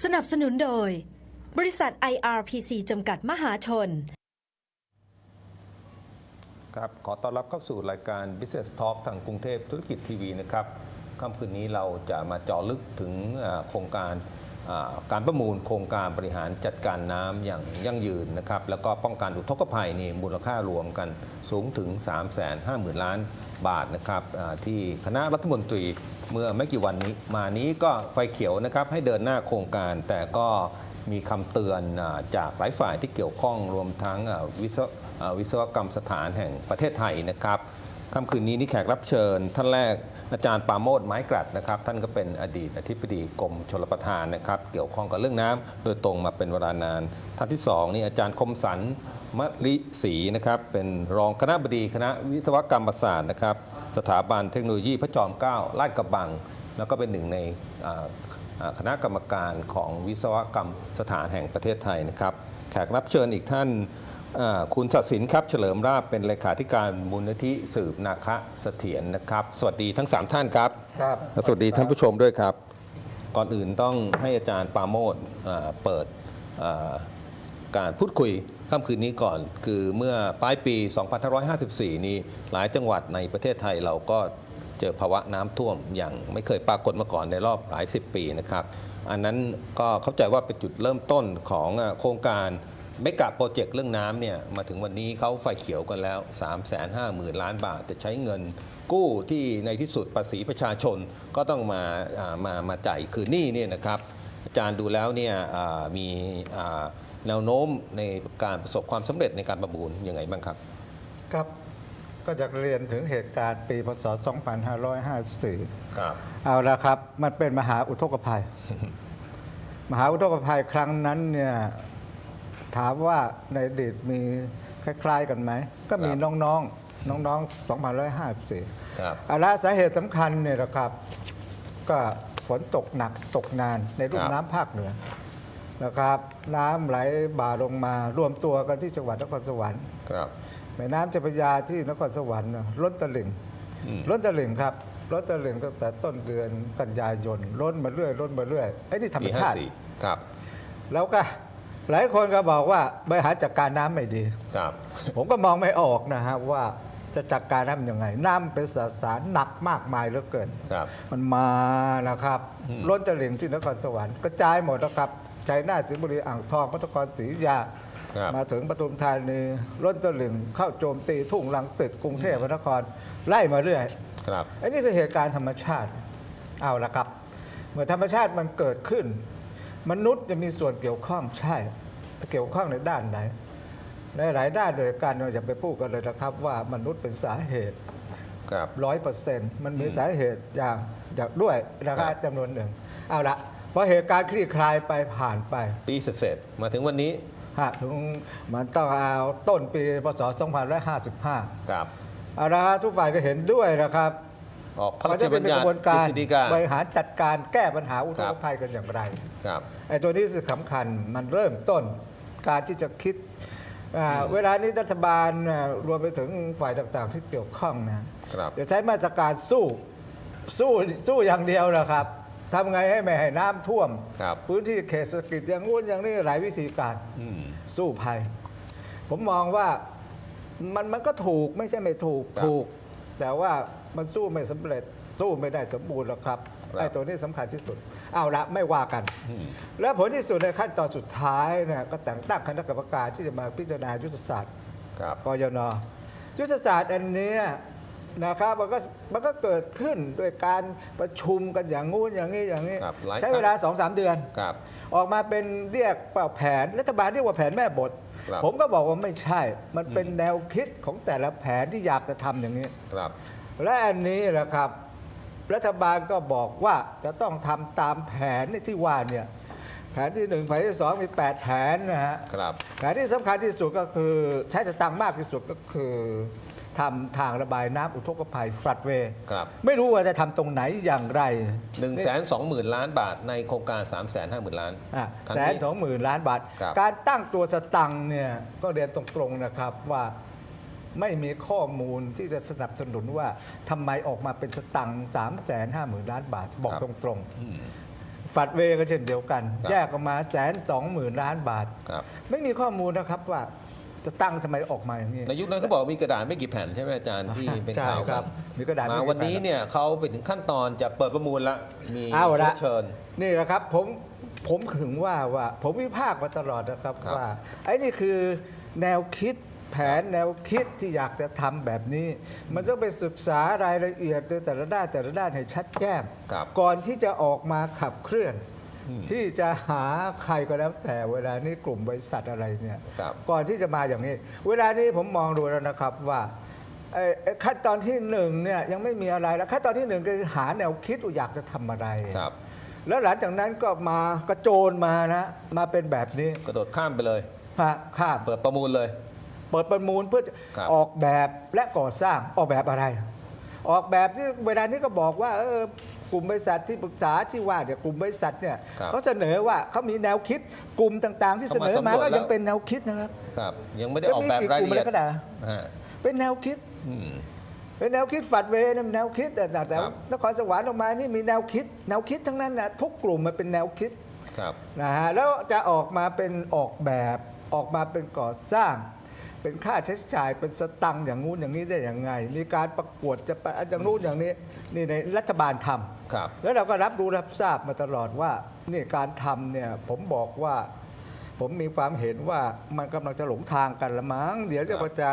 สนับสนุนโดย บริษัท IRPC จำกัดมหาชน ครับ ขอต้อนรับเข้าสู่รายการ Business Talk ทางกรุงเทพธุรกิจทีวีนะครับค่ำคืนนี้เราจะมาเจาะลึกถึงโครงการ การประมูลโครงการบริหารจัดการน้ำอย่างยั่งยืนนะครับแล้วก็ป้องกันอุทกภัยนี่มูลค่ารวมกันสูงถึง 3 5 0 0 0 0 ล้านบาทนะครับที่คณะรัฐมนตรีเมื่อไม่กี่วันนี้มานี้ก็ไฟเขียวนะครับให้เดินหน้าโครงการแต่ก็มีคำเตือนจากหลายฝ่ายที่เกี่ยวข้องรวมทั้งวิศวอ่าวิศวกรรมสถานแห่งประเทศไทยนะครับค่ำคืนนี้นี่แขกรับเชิญท่านแรก อาจารย์ปาโมดไม้กลัดนะครับ ท่านก็เป็นอดีตอธิบดีกรมชลประทานนะครับ เกี่ยวข้องกับเรื่องน้ำโดยตรงมาเป็นเวลานาน ท่านที่สองนี่อาจารย์คมสันมะลิศรีนะครับ เป็นรองคณะบดีคณะวิศวกรรมศาสตร์นะครับ สถาบันเทคโนโลยีพระจอมเกล้าลาดกระบัง แล้วก็เป็นหนึ่งในคณะกรรมการของวิศวกรรมสถานแห่งประเทศไทยนะครับ แขกรับเชิญอีกท่าน คุณศักดิ์สินครับเฉลิมราบเป็นเลขาธิการมูลนิธิสืบนาคะเสถียรนะครับ สวัสดีทั้ง 3 ท่านครับ ครับและสวัสดีท่านผู้ชมด้วยครับ ก่อนอื่นต้องให้อาจารย์ปราโมทอ่าเปิดอ่าการพูดคุยค่ำคืนนี้ก่อน คือเมื่อปลายปี 2554 นี้หลายจังหวัดในประเทศไทยเราก็เจอภาวะน้ำท่วมอย่างไม่เคยปรากฏมาก่อนในรอบหลายสิบปีนะครับ อันนั้นก็เข้าใจว่าเป็นจุดเริ่มต้นของอ่าโครงการ เมกะโปรเจกต์เรื่องน้ำเนี่ยมาถึงวันนี้เขาไฟเขียวกันแล้ว 3 5 0 0 0 0 ล้านบาท จะใช้เงินกู้ที่ในที่สุดภาษีประชาชนก็ต้องมาอ่ามามาจ่ายคืนหนี้เนี่ยนะครับ อาจารย์ดูแล้วเนี่ยอ่ามีอ่าแนวโน้มในการประสบความสำเร็จในการประมูลยังไงบ้างครับ ครับก็จะเรียนถึงเหตุการณ์ปีพศ 2554 ครับ เอาละครับ มันเป็นมหาอุทกภัย มหาอุทกภัยครั้งนั้นเนี่ย ถามว่าในอดีตมีคล้าย ๆ กันไหม ก็มีครับน้องๆ น้องๆ2554ครับเอาละสาเหตุสำคัญเนี่ยนะครับ ก็ฝนตกหนักตกนานในรุ่คมรับน้ำภาคเหนือนะครับ น้ำไหลบ่าลงมารวมตัวกันที่จังหวัดนครสวรรค์ครับแม่น้ำเจ้าพระยาที่นครสวรรค์น่ะล้นตลิ่งอืมล้นตลิ่งครับล้นตลิ่งตั้งแต่ต้นเดือนกันยายนล้นมาเรื่อยล้นมาเรื่อยไอ้นี่ธรรมปีชาติ54ครับ แล้วก็ หลายคนก็บอกว่าบริหารจัดการน้ำไม่ดี ครับ ผมก็มองไม่ออกนะฮะว่าจะจัดการน้ำยังไง น้ำเป็นสสารหนักมากมายเหลือเกิน ครับ มันมานะครับอืม ล้นตลิ่งที่นครสวรรค์กระจายหมดนะครับชัยนาทสิงห์บุรีอ่างทองพระนครศรีอยุธยา ครับ มาถึงปทุมธานีล้นตลิ่งเข้าโจมตีทุ่งลังสิตกรุงเทพมหานครไล่มาเรื่อย ครับ อันนี้คือเหตุการณ์ธรรมชาติ เอาละครับ เมื่อธรรมชาติมันเกิดขึ้น มนุษย์จะมีส่วนเกี่ยวข้องใช่ เกี่ยวข้องในด้านไหน ในหลายด้านโดยการเราอย่าไปพูดกันเลยนะครับ ว่ามนุษย์เป็นสาเหตุครับร้อยเปอร์เซ็นต์มันมีสาเหตุอย่างอย่างด้วยนะคครัรับบจำนวนหนึ่ง เอาละพอเหตุการณ์คลี่คลายไปผ่านไป ปีเสร็จๆมาถึงวันนี้ฮะถึงมันต้องเอาต้นปีพศ2555 ครับเอาละครับทุกฝ่ายก็เห็นด้วยนะครับ ออกพระรามันชจะบัเป็ญนญักติระบวนการกฤษฎีกาบริหารจัดการแก้ปัญหาอุทครักบภัยกันอย่างไรครับไอ้ตัวนี้คือสำคัญมันเริ่มต้นการที่จะคิดอ่าเวลานี้รัฐบาลอ่ารวมไปถึงฝ่ายต่างๆ ที่เกี่ยวข้องนะครับจะใช้มาตรการสู้สู้สู้อย่างเดียวนะครับทำไงให้ไม่ให้น้ำท่วมครับพื้นที่เขตเศรษฐกิจอย่างงู้นอย่างนี้หลายวิธีการอืมสู้ภัย ผมมองว่ามันมันก็ถูกไม่ใช่ไม่ถูกครับถูก แต่ว่า มันสู้ไม่สำเร็จสู้ไม่ได้สมบูรณ์หรอกครับครับ ไอ้ตัวนี้สำคัญที่สุด เอาละไม่ว่ากันอืมแล้วผลที่สุดในขั้นตอนสุดท้ายเนี่ยก็แต่งตั้งคณะกรรมการที่จะมาพิจารณายุทธศาสตร์ ครับ กยนยุทธศาสตร์อันเนี้ยนะครับมันก็มันก็เกิดขึ้นด้วยการประชุมกันอย่างงู้นอย่างนี้อย่างนี้ ครับหลายใช้เวลาสองสามเดือน ครับ ออกมาเป็นเรียกว่าแผนรัฐบาลเรียกว่าแผนแม่บท ครับ ผมก็บอกว่าไม่ใช่ มันเป็นแนวคิดของแต่ละแผนที่อยากจะทำอย่างนี้ ครับ และอันนี้แหละครับ รัฐบาลก็บอกว่าจะต้องทำตามแผนที่ว่าเนี่ยแผนที่หนึ่งแผนที่สองมี 8 แผนนะฮะครับแผนที่สำคัญที่สุดก็คือใช้สตังค์มากที่สุดก็คือทำทางระบายน้ำอุทกภัยฟลัดเวย์ครับ ไม่รู้ว่าจะทำตรงไหนอย่างไรหนึ่งแสนสองหมื่นล้านบาทในโครงการ3ามแสนห้าหมื่นล้านอะครั้แสนนี้สองหมื่นล้านบาท ครับ การตั้งตัวสตังค์เนี่ยก็เรียนตรงๆนะครับว่า ไม่มีข้อมูลที่จะสนับสนุนว่าทำไมออกมาเป็นสตังค์สามแสนห้าหมื่นล้านบาทบอกตรงอืม ๆฝัดเวย์ก็เช่นเดียวกัน ครับ แยกออกมาแสนสองหมื่นล้านบาท ครับไม่มีข้อมูลนะครับว่าจะตั้งทำไมออกมาอย่างนี้ ในยุคนั้นเขาบอกมีกระดาษไม่กี่แผ่นใช่ไหมอาจารย์ที่เป็นใช่ข่าวครับมีกระดาษมาไม่กี่วันนี้แผ่น เนี่ยเขาไปถึงขั้นตอนจะเปิดประมูลละมีเอาละเชิญ นี่แหละครับผมผมถึงว่าว่าผมวิพากษ์มาตลอดนะครับครับว่าไอ้นี่คือแนวคิด แผนแนวคิดที่อยากจะทำแบบนี้ มันต้องไปศึกษารายละเอียดในแต่ละด้านแต่ละด้านให้ชัดแจ้งครับก่อนที่จะออกมาขับเคลื่อนอืมที่จะหาใครก็แล้วแต่เวลานี้กลุ่มบริษัทอะไรเนี่ยครับก่อนที่จะมาอย่างนี้ เวลานี้ผมมองดูแล้วนะครับว่าเอ่อเอ่อขั้นตอนที่หนึ่งเนี่ยยังไม่มีอะไรแล้วขั้นตอนที่หนึ่งคือหาแนวคิดว่าอยากจะทำอะไรครับแล้วหลังจากนั้นก็มากระโจนมานะ มาเป็นแบบนี้ กระโดดข้ามไปเลยฮะข้ามเปิดประมูลเลย เปิดประมูลเพื่อจะครับ ออกแบบและก่อสร้างออกแบบอะไร ออกแบบที่เวลานี้ก็บอกว่าเออกลุ่มบริษัทที่ปรึกษาที่ว่าเนี่ยกลุ่มบริษัทเนี่ยครับเขาเสนอว่าเขามีแนวคิดกลุ่มต่างๆ ที่เสนอเขามามาสำรวจก็แล้ว ยังเป็นแนวคิดนะครับ ครับ ยังไม่ได้ออกแบบรายละเอียดจะมีกี่กลุ่มอะไรก็ได้ฮะเป็นแนวคิด อืม เป็นแนวคิดฝัดเวย์นะแนวคิดแต่แต่แต่ครับ นครสวรรค์ออกมานี่มีแนวคิด แนวคิดทั้งนั้นนะทุกกลุ่มมันเป็นแนวคิดครับ นะฮะแล้วจะออกมาเป็นออกแบบออกมาเป็นก่อสร้าง เป็นค่าใช้จ่ายเป็นสตังค์อย่างงู้นอย่างนี้ได้อย่างไง มีการประกวดจะไปอย่างนู้นอย่างนี้นี่ในรัฐบาลทำครับ แล้วเราก็รับรู้รับทราบมาตลอดว่านี่การทำเนี่ยผมบอกว่าผมมีความเห็นว่ามันกำลังจะหลงทางกันละมั้งเดี๋ยวจะครับจะ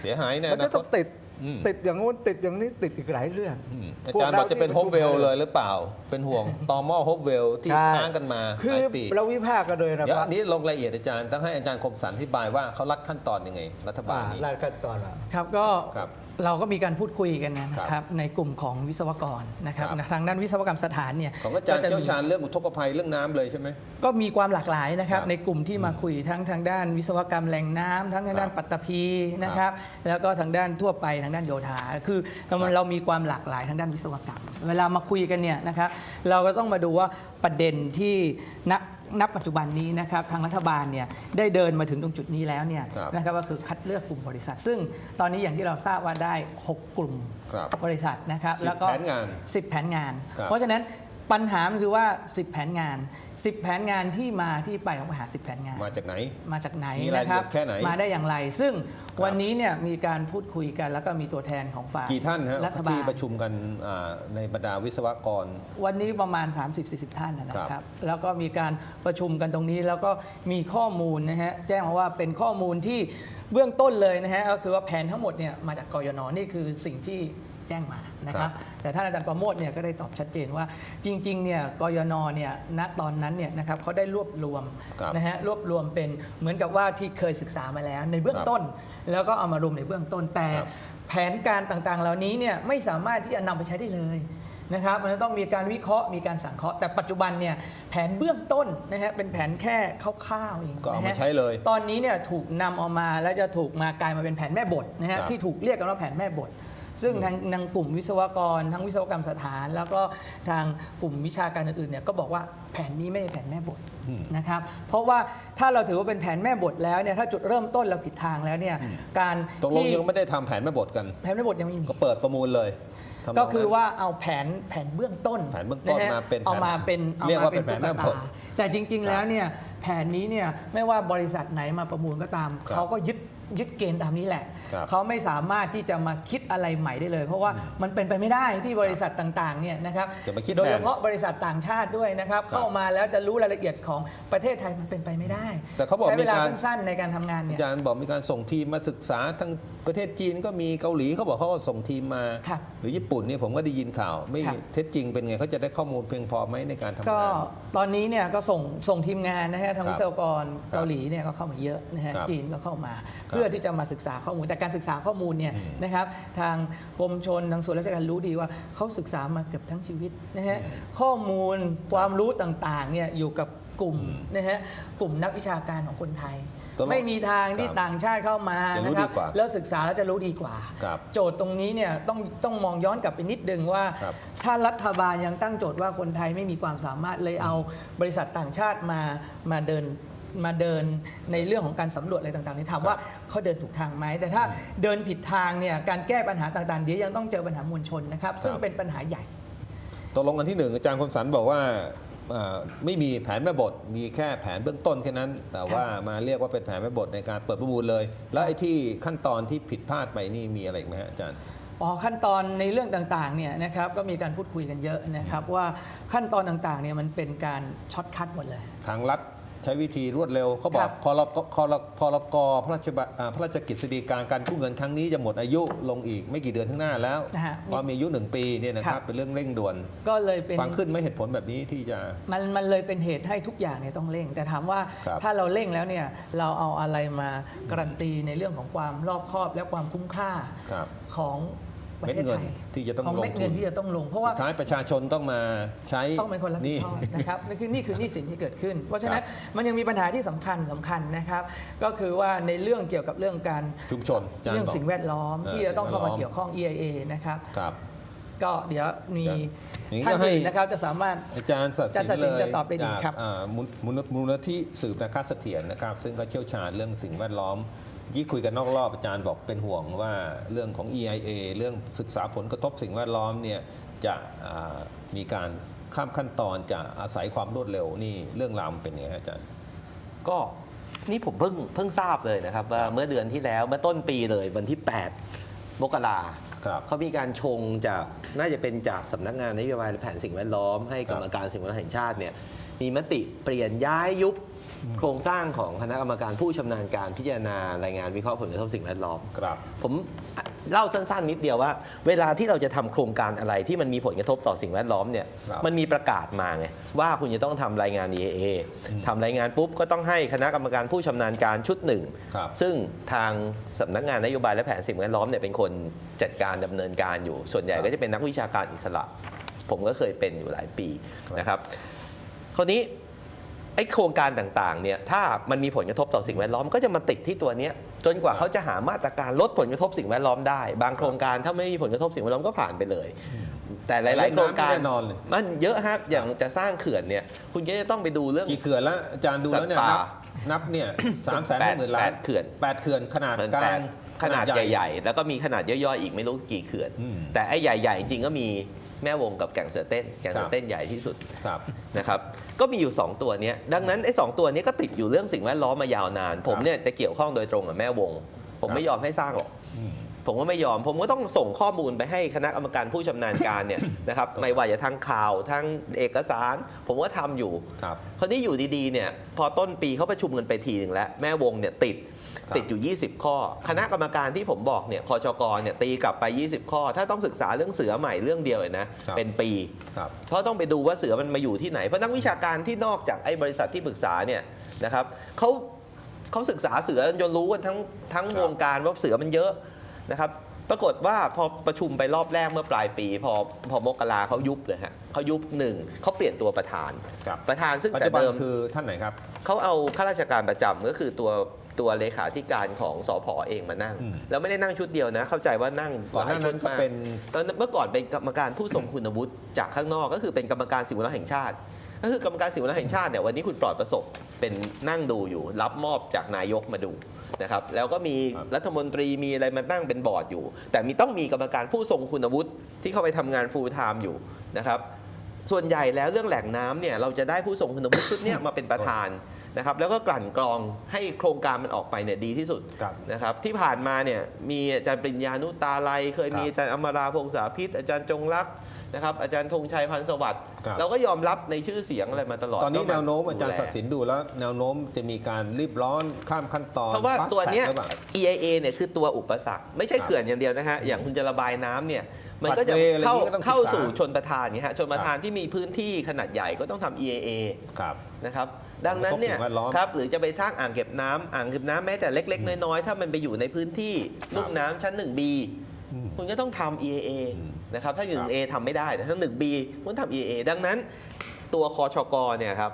เสียหายในมันอนาจะคต้อตงติด อืม ติดอย่างงู้นติดอย่างนี้ติดอีกหลายเรื่องอืมอาจารย์บอกจะเป็นโฮปเวลเลยหรือเปล่า เป็นห่วงตอมอโฮปเวลที่ใช่ค้างกันมาคืหอลายปี เราวิพากษ์กันเลยนะเดี๋ยวว่าอันนี้ลงรายละเอียดอาจารย์ต้องให้อาจารย์คมสันอธิบายว่าเขารัดขั้นตอนยังไง รัฐบาลนี้รายขั้นตอนละครับก็ครับเราก็มีการพูดคุยกันนะคครับรับในกลุ่มของวิศวกรนะครับครับ ทางด้านวิศวกรรมสถานเนี่ยของอาจารย์ก็ะเชี่ยวมีชาญเรื่องอุทกภัยเรื่องน้ำเลยใช่ไหม ก็มีความหลากหลายนะครับครับในกลุ่มที่มาคุยทั้งทางด้านวิศวกรรมแหล่งน้ำทั้งทางด้านครับปัตตภีนะครับ แล้วก็ทางด้านทั่วไปทางด้านโยธาคือเราครับเรามีความหลากหลายทางด้านวิศวกรรม เวลามาคุยกันเนี่ยนะครับเราก็ต้องมาดูว่า ประเด็นที่ณณปัจจุบันนี้นะครับทางรัฐบาลเนี่ยได้เดินมาถึงตรงจุดนี้แล้วเนี่ยครับนะครับก็คือคัดเลือกกลุ่มบริษัท ซึ่งตอนนี้อย่างที่เราทราบว่าได้ 6 กลุ่มครับบริษัทนะครับ10แล้วก็แผนงาน10 แผนงาน ครับ เพราะฉะนั้น ปัญหามันคือว่า 10 แผนงาน 10 แผนงานที่มาที่ไปของปัญหา 10 แผนงาน มาจากไหน มาจากไหนมีรายละเอียดนะครับแค่ไหนมาได้อย่างไร ซึ่งครับวันนี้เนี่ยมีการพูดคุยกัน แล้วก็มีตัวแทนของฝ่ายกี่ท่านฮะรัฐบาที่ลประชุมกันอ่าในบรรดาวิศวกร วันนี้ประมาณ 30-40 ท่านนะครัครับ บ แล้วก็มีการประชุมกันตรงนี้แล้วก็มีข้อมูลนะฮะแจ้งมาว่าเป็นข้อมูลที่เบื้องต้นเลยนะฮะก็คือว่าแผนทั้งหมดเนี่ยมาจากกยนนี่คือสิ่งที่แจ้งมานะครับแต่ท่านอาจารย์ประโมทเนี่ยก็ได้ตอบชัดเจนว่าจริงๆเนี่ยกยนเนี่ยณตอนนั้นเนี่ยนะครับเขาได้รวบรวมครับนะฮะรวบรวมเป็นเหมือนกับว่าที่เคยศึกษามาแล้วในเบื้องครับต้น แล้วก็เอามารวมในเบื้องต้นแต่ครับแผนการต่างๆ เหล่านี้เนี่ยไม่สามารถที่จะนำไปใช้ได้เลยนะครับมันจะต้องมีการวิเคราะห์มีการสังเคราะห์แต่ปัจจุบันเนี่ยแผนเบื้องต้นนะฮะเป็นแผนแค่คร่าวๆเองก็เอานะมาฮะใช้เลย ตอนนี้เนี่ยถูกนำเออกมาแล้วจะถูกมากลายมาเป็นแผนแม่บทนะฮะครับที่ถูกเรียกกันว่าแผนแม่บท ซึ่งทางทางกลุ่มวิศวกรทั้งวิศวกรรมสถาน แล้วก็ทางกลุ่มวิชาการอื่นๆเนี่ยก็บอกว่าแผนนี้ไม่ใช่แผนแม่บทอืมนะครับเพราะว่าถ้าเราถือว่าเป็นแผนแม่บทแล้วเนี่ยถ้าจุดเริ่มต้นเราผิดทางแล้วเนี่ยการตกลงที่ยังไม่ได้ทำแผนแม่บทกัน แผนแม่บทยังไม่มีก็เปิดประมูลเลยทำนงก็คือนั้นว่าเอาแผนแผนเบื้องต้นแผนเบื้องต้นะฮะมาเป็นเอามาเป็นเรียกว่าเป็นแผนแม่บทตุ๊กตาแต่จริง ๆ แล้วเนี่ยแผนนี้เนี่ยไม่ว่าบริษัทไหนมาประมูลก็ตามครับเขาก็ยึด ยึดเกณฑ์ตามนี้แหละ ครับเขาไม่สามารถที่จะมาคิดอะไรใหม่ได้เลย เพราะว่ามันเป็นไปไม่ได้ที่บริษัทต่างๆเนี่ยนะครับจะมาคิดโดยเฉพาะบริษัทต่างชาติด้วยนะครับเข้ามาแล้วจะรู้รายละเอียดของประเทศไทยมันเป็นไปไม่ได้แต่เขาบอกใช้เวลามีการ สั้นๆในการทำงานเนี่อาจารย์บอกมีการส่งทีมมาศึกษาทั้งประเทศจีนก็มีเกาหลีเขาบอกเขาก็ส่งทีมมา ครับ หรือญี่ปุ่นเนี่ยผมก็ได้ยินข่าว ไม่ครับ เท็จจริงเป็นไงเขาจะได้ข้อมูลเพียงพอไหมในการทำก็งาน ตอนนี้เนี่ยก็ส่งส่งทีมงานนะฮะทางครับวิศวกรเกาหลีเนี่ยก็เข้ามาเยอะนะฮะครับจีนก็เข้ามาเพื่อที่จะมาศึกษาข้อมูล แต่การศึกษาข้อมูลเนี่ยอืมนะครับทางกรมชนทางส่วนราชการรู้ดีว่าเขาศึกษามาเกือบทั้งชีวิตนะฮะอืมข้อมูลความรู้ต่างๆเนี่ยอยู่กับกลุ่มอืมนะฮะกลุ่มนักวิชาการของคนไทยตกลงไม่มีทางที่ครับต่างชาติเข้ามาจะรู้นะครัดีกว่าแล้วศึกษาแล้วจะรู้ดีกว่าครับโจทย์ตรงนี้เนี่ยต้องต้องมองย้อนกลับไปนิดนึงว่าครับถ้ารัฐบาลยังตั้งโจทย์ว่าคนไทยไม่มีความสามารถเลยเอาบริษัทต่างชาติมามาเดิน มาเดินในเรื่องของการสำรวจอะไรต่างๆนี่ถามว่าเขาเดินถูกทางไหมแต่ถ้าเดินผิดทางเนี่ยการแก้ปัญหาต่างๆเดี๋ยวยังต้องเจอปัญหามวลชนนะครับซึ่งครับเป็นปัญหาใหญ่ตกลงกันที่หนึ่งอาจารย์คมสันบอกว่าเอ่อไม่มีแผนแม่บทมีแค่แผนเบื้องต้นแค่นั้น แต่ว่ามาเรียกว่าเป็นแผนแม่บทในการเปิดประมูลเลย แล้วไอ้ที่ขั้นตอนที่ผิดพลาดไปนี่มีอะไรอีกไหมฮะอาจารย์อ๋อขั้นตอนในเรื่องต่างๆเนี่ยนะครับก็มีการพูดคุยกันเยอะนะครับว่าขั้นตอนต่างๆเนี่ยมันเป็นการช็อตคัดหมดเลย ทางรัฐ ใช้วิธีรวดเร็วเขาบอครักบพรกพรพรกพระราชบัญอ่าพระราชกิจสีการการกู้เงินครั้งนี้จะหมดอายุลงอีกไม่กี่เดือนข้างหน้าแล้วนะฮะพอมีอายุหนึ่งปีเนี่ยนะคครัรับ บเป็นเรื่องเร่งด่วน ก็เลยเป็น ฟังขึ้นไหม่เหตุผลแบบนี้ที่จะ มันมันเลยเป็นเหตุให้ทุกอย่างเนี่ยต้องเร่ง แต่ถามว่าครับถ้าเราเร่งแล้วเนี่ยเราเอาอะไรมาการันตีในเรื่องของความรอบคอบและความคุ้มค่าครับของ ประเทศเม็ดเงิไทนยที่จะต้องของเม็ดลงทุนเงินที่จะต้องลง เพราะว่าสุดท้ายประชาชนต้องมาใช้ ต้องเป็นคนรับผิดชอบนะครับนี่คือนี่คือหนี้สินที่เกิดขึ้น เพราะฉะนั้นครับ มันยังมีปัญหาที่สำคัญสำคัญนะครับ ก็คือว่าในเรื่องเกี่ยวกับเรื่องการชุมชนาจารย์เรื่องบก สิ่งแวดล้อม เออที่จะต้องเข้ามาสิ่งแวดล้อม เกี่ยวข้อง EIA นะครับ ครับ ก็เดี๋ยวมีอย่างนี้ท่านก็ให้ อื่นนะครับจะสามารถ อาจารย์สัตอาจารย์ศศิลป์จะตอบได้ดีจากครับ อ่ามูลมูลมูลนิธิสืบนาคาเสถียรนะครับ ซึ่งก็เชี่ยวชาญเรื่องสิ่งแวดล้อม ยี่คุยกันนอกรอบอาจารย์บอกเป็นห่วงว่าเรื่องของ EIA เรื่องศึกษาผลกระทบสิ่งแวดล้อมเนี่ยจะอ่ามีการข้ามขั้นตอนจะอาศัยความรวดเร็วนี่เรื่องราวมันเป็นยังไงฮะอาจารย์ ก็นี่ผมเพิ่งเพิ่งทราบเลยนะครับว่าเมื่อเดือนที่แล้วเมื่อต้นปีเลยวันที่ 8 มกราครับเขามีการชงจากน่าจะเป็นจากสำนักงานนโยบายและแผนสิ่งแวดล้อม ให้กรรมการสิ่งแวดล้อมแห่งชาติเนี่ยมีมติเปลี่ยนย้ายยุบ โครงสร้างของคณะกรรมการผู้ชำนาญการพิจารณารายงานวิเคราะห์ผลกระทบสิ่งแวดล้อม ครับ ผมเล่าสั้นๆนิดเดียวว่า เวลาที่เราจะทำโครงการอะไรที่มันมีผลกระทบต่อสิ่งแวดล้อมเนี่ยครับมันมีประกาศมาไงว่าคุณจะต้องทำรายงาน EAA อืมทำรายงานปุ๊บก็ต้องให้คณะกรรมการผู้ชำนาญการชุดหนึ่ง ครับ ซึ่งทางสำนักงานนโยบายและแผนสิ่งแวดล้อมเนี่ยเป็นคนจัดการดำเนินการอยู่ ส่วนใหญ่ก็จะเป็นนักวิชาการอิสระ ผมก็เคยเป็นอยู่หลายปีนะครับ คราวนี้ ไอ้โครงการต่างๆเนี่ยถ้ามันมีผลกระทบต่อสิ่งแวดล้อมก็จะมาติดที่ตัวเนี้ยจนกว่าเขาจะหามาตรการลดผลกระทบสิ่งแวดล้อมได้ บางโครงการถ้าไม่มีผลกระทบสิ่งแวดล้อมก็ผ่านไปเลย แต่หลาย ๆ โครงการแน่นอนเลย มันเยอะครับอย่างจะสร้างเขื่อนเนี่ยคุณก็จะต้องไปดูเรื่อง กี่เขื่อนแล้วอาจารย์ดูแล้วเนี่ยสัตว์นัป่าบนับเนี่ยสามแสนแปดหมื่นล้าแปนดเขื่อน แปดเขื่อนขนาดเขื่อนกแปลาดงขนาดใหญ่ ๆ แล้วก็มีขนาดย่อยๆอีกไม่รู้กี่เขื่อน อืม แต่ไอ้ใหญ่ ๆ จริงๆก็มี แม่วงกับแก่งเสือเต้น แก่งเสืครัอบเต้นใหญ่ที่สุดครับ นะครับ ก็มีอยู่ 2 ตัวเนี้ยดังนั้นไอ้สตัวเนี้ยก็ติดอยู่เรื่องสิ่งแวดล้อมมายาวนาน ผมเนี่ยจะเกี่ยวข้องโดยตรงกับแม่วง ผมครับไม่ยอมให้สร้างหรอกอืมผมก็ไม่ยอม ผมก็ต้องส่งข้อมูลไปให้คณะกรรมการผู้ชำนาญการเนี่ยนะครับ ไม่ว่าจะทางข่าวทางเอกสาร ผมก็ทำอยู่ ครับคราวนี้อยู่ดีๆเนี่ย พอต้นปีเขาประชุมกันไปทีหนึ่งแล้ว แม่วงเนี่ยติดครับ ติดอยู่ 20 ข้อ คณะกรรมการที่ผมบอกเนี่ยคอชกเนี่ยตีกลับไป 20 ข้อ ถ้าต้องศึกษาเรื่องเสือใหม่เรื่องเดียวเลยนะครับเป็นปีครับเพราะต้องไปดูว่าเสือมันมาอยู่ที่ไหนเพราะนักวิชาการที่นอกจากไอ้บริษัทที่ปรึกษาเนี่ยนะครับเขาเขาศึกษาเสือจนรู้กันทั้งทั้งครับวงการว่าเสือมันเยอะนะครับปรากฏว่าพอประชุมไปรอบแรกเมื่อปลายปี พอพอมกราเขายุบเลยฮะเขายุบหนึ่งเขาเปลี่ยนตัวประธานครับประธานซึ่งปัจแต่จุบันเดิมคือท่านไหนครับเขาเอาข้าราชการประจำก็คือตัว ตัวเลขาธิการของสพเองมานั่ง อืมแล้วไม่ได้นั่งชุดเดียวนะ เข้าใจว่านั่งก่อนหน้านั้นชุดก็มเป็น ตอนนั้นเมื่อก่อนเป็นกรรมการผู้ทรงคุณวุฒิจากข้างนอกก็คือเป็นกรรมการสิ่งแวดล้อมแห่งชาติ ก็คือกรรมการสิ่งแวดล้อมแห่งชาติเนี่ยวันนี้คุณปลอดประสบเป็นนั่งดูอยู่ รับมอบจากนายกมาดูนะครับแล้วก็มีครับ รัฐมนตรีมีอะไรมานั่งเป็นบอร์ดอยู่ แต่มีต้องมีกรรมการผู้ทรงคุณวุฒิที่เข้าไปทำงานฟูลไทม์อยู่นะครับ ส่วนใหญ่แล้วเรื่องแหล่งน้ำเนี่ยเราจะได้ผู้ทรงคุณวุฒิชุดเนี้ยมาเป็นประธาน นะครับแล้วก็กลั่นกรองให้โครงการมันออกไปเนี่ยดีที่สุดครับ นะครับที่ผ่านมาเนี่ยมีอาจารย์ปริญญานุตาไลยเคยมีครับอาจารย์อมราพงษาพิษอาจารย์จงรักษ์นะครับอาจารย์ธงชัยพันธ์สวัสดิ์ครับ เราก็ยอมรับในชื่อเสียงอะไรมาตลอดตอนนี้ก็แนวโน้มอาจารย์ดูแลศักดิ์สินดูแล้ว แนวโน้มจะมีการรีบร้อนข้ามขั้นตอนเพราะว่า fast ตัวเนี้ย track หรือเปล่า EIA เนี่ยคือตัวอุปสรรค ไม่ใช่ครับเขื่อนอย่างเดียวนะฮะ อย่างคุณจะระบายน้ำเนี่ย มันก็จะปัดเวย์อะไรเข้าอย่างนี้ก็ต้องเข้าศึกษาสู่ชนประทานเนี่ยฮะชนประทานที่มีพื้นที่ขนาดใหญ่ก็ต้องทำ EIA ครับ นะครับ ดังนั้นเนี่ยกระทบสิ่งแวดล้อมครับหรือจะไปสร้างอ่างเก็บน้ำอ่างเก็บน้ำแม้แต่เล็ก ๆ น้อยๆถ้ามันไปอยู่ในพื้นที่ลุ่มน้ำชั้น 1B อืมคุณก็ต้องทำ EAA อืมนะครับถ้าครับ 1A ทำไม่ได้แต่ถ้า 1B คุณทำ EAA ดังนั้น ตัวคอชกเนี่ยครับ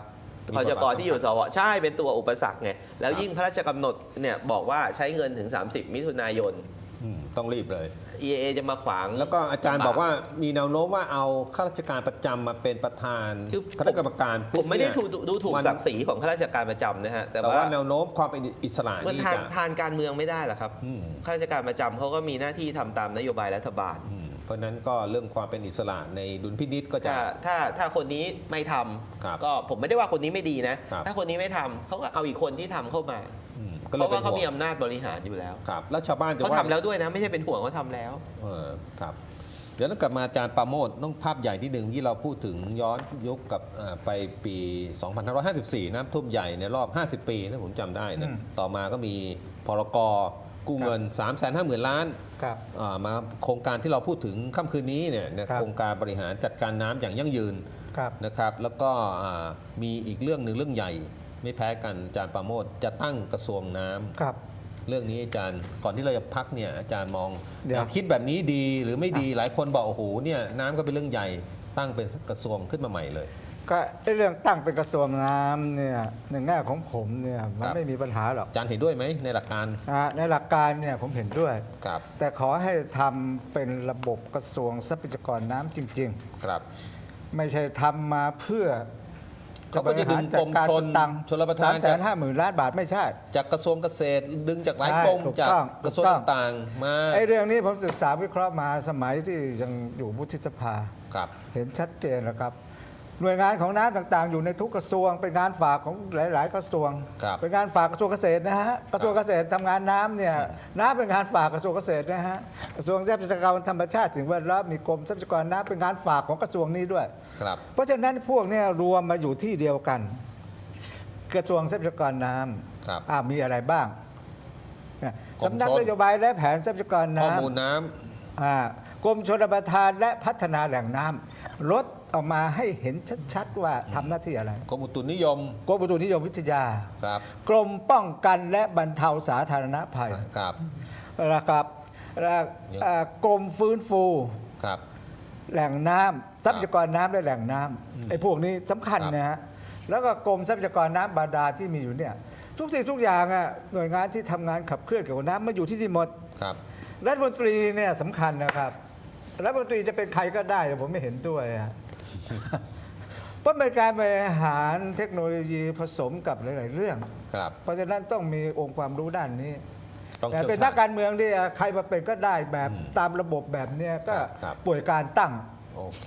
มีคบอทชบาทกที่อยู่สวใช่เป็นตัวอุปสรรคไงแล้วครับยิ่งพระราชกำหนดเนี่ยบอกว่าใช้เงินถึง 30 มิถุนายน อืมต้องรีบเลย EAA จะมาขวาง แล้วก็อาจารย์บอกว่ามีแนวโน้มว่าเอาข้าราชการประจำมาเป็นประธานคือ คณะกรรมการผมไม่ได้ปุ๊บดูเนี่ยดูถูกมัน ศักดิ์ศรีของข้าราชการประจำนะฮะแต่แต่ว่าว่าแนวโน้มความเป็นอิสระมันนี่ทานจะทานการเมืองไม่ได้หรอครับอืมข้าราชการประจำเขาก็มีหน้าที่ทำตามนโยบายรัฐบาล อืมเพราะฉะนั้นก็เรื่องความเป็นอิสระในดุลพินิษก็จะ ถ้าถ้าถ้าคนนี้ไม่ทครับำก็ผมไม่ได้ว่าคนนี้ไม่ดีนะ ครับ ถ้าคนนี้ไม่ทำเขาก็เอาอีกคนที่ทำเข้ามา อืม เพก็เลยราะเป็ว่านเขาห่วมีงอำนาจบริหารอยู่แล้วครับแล้วชาวบ้านจะเขาว่า ทำแล้วด้วยนะไม่ใช่เป็นห่วงเขาทำแล้ว เออครับเดี๋ยวต้องกลับมาอาจารย์ปราโมดต้องภาพใหญ่ที่หนึ่งที่เราพูดถึงย้อนยุคกับเอ่อไปปี 2554 น้ำท่วมใหญ่ในรอบ 50 ปีนะผมจำได้นะอืม ต่อมาก็มีพรกกู้เงิน 3 5 0 0 0 0 ล้านครับอ่ามาโครงการที่เราพูดถึงค่ำคืนนี้เนี่ยนะครับ โครงการบริหารจัดการน้ำอย่างยั่งยืนครับ นะครับ แล้วก็อ่ามีอีกเรื่องหนึ่งเรื่องใหญ่ ไม่แพ้กันอาจารย์ปราโมดจะตั้งกระทรวงน้ำครับ เรื่องนี้อาจารย์ก่อนที่เราจะพักเนี่ยอาจารย์มองเดี๋ยวแนวคิดแบบนี้ดีหรือไม่ดีหลายคนบอกโอ้โหเนี่ยน้ำก็เป็นเรื่องใหญ่ตั้งเป็นกระทรวงขึ้นมาใหม่เลย ก็ไอ้เรื่องตั้งเป็นกระทรวงน้ำเนี่ยในแง่ของผมเนี่ยมันครับ ไม่มีปัญหาหรอกอาจารย์เห็นด้วยไหมในหลักการนะในหลักการเนี่ยผมเห็นด้วย ครับแต่ขอให้ทำเป็นระบบกระทรวงทรัพยากรน้ำจริง ครับ ๆ ไม่ใช่ทำมาเพื่อ เขาก็จะดึงกรมชนตังชลประทานสามแสนห้าหมื่นล้านบาทไม่ใช่ จากกระทรวงเกษตรดึงจากหลายใช่กรมถูกจากต้องกระทรวงถูกต้องต่างๆมาไอ้เรื่องนี้ผมศึกษาวิเคราะห์มาสมัยที่ยังอยู่วุฒิสภาครับเห็นชัดเจนแล้วครับ หน่วยงานของน้ำต่างๆ อยู่ในทุกกระทรวง เป็นงานฝากของหลาย ๆ กระทรวงครับเป็นงานฝากกระทรวงเกษตรนะฮะกระทรวงเกษตรทำงานน้ำเนี่ยน้ำเป็นงานฝากกระทรวงเกษตรนะฮะกระทรวงทรัพยากรธรรมชาติสิ่งแวดล้อมมีกรมทรัพยากรน้ำเป็นงานฝากของกระทรวงนี้ด้วยครับเพราะฉะนั้นพวกเนี้รวมมาอยู่ที่เดียวกัน กระทรวงทรัพยากรน้ครับำอ่ามีอะไรบ้างเนี่ยกรมสำนักชนนโยบายและแผนทรัพยากรข้อน้ำมูลน้ำอ่ากรมชลประทานและพัฒนาแหล่งน้ำลด ออกมาให้เห็นชัดๆว่าทำหน้าที่อะไรกรมอุตุนิยมกรมอุตุนิยมวิทยาครับกรมป้องกันและบรรเทาสาธารณภัยครับนะครับแล้วอ่ากรมฟื้นฟูครับแหล่งน้ำทรัพยากรน้ำและแหล่งน้ำไอ้พวกนี้สำคัญครับนะฮะแล้วก็กรมทรัพยากรน้ำบาดาลที่มีอยู่เนี่ยทุกสิ่งทุกอย่างอะหน่วยงานที่ทำงานขับเคลื่อนเกี่ยวกับน้ำมาอยู่ที่นี่หมดครับรัฐมนตรีเนี่ยสำคัญนะครับรัฐมนตรีจะเป็นใครก็ได้แต่ผมไม่เห็นด้วยอะ เพราะเป็นการบริหารเทคโนโลยีผสมกับหลาย ๆ เรื่อง ครับเพราะฉะนั้นต้องมีองค์ความรู้ด้านนี้ ต้องแต่เชี่ยวเป็นชานัญกการเมืองที่ใครมาเป็นก็ได้แบบอืมตามระบบแบบเนี้ยก็ครับครับ ป่วยการตั้งโอเค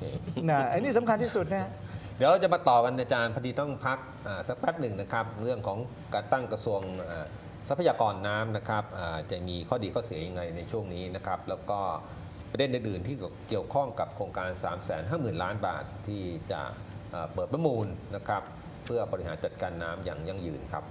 นะไอ้นี่สำคัญที่สุดนะ เดี๋ยวเราจะมาต่อกันอาจารย์พอดีต้องพักอ่าสักแป๊บหนึ่งนะครับ เรื่องของการตั้งกระทรวงอ่าทรัพยากรน้ำนะครับอ่าจะมีข้อดีข้อเสียยังไงในช่วงนี้นะครับ แล้วก็ ประเด็นอื่นๆที่เกี่ยวข้องกับโครงการ 3 5 0 0 0 0 ล้านบาทที่จะเปิดประมูลนะครับ เพื่อบริหารจัดการน้ำอย่างยั่งยืนครับ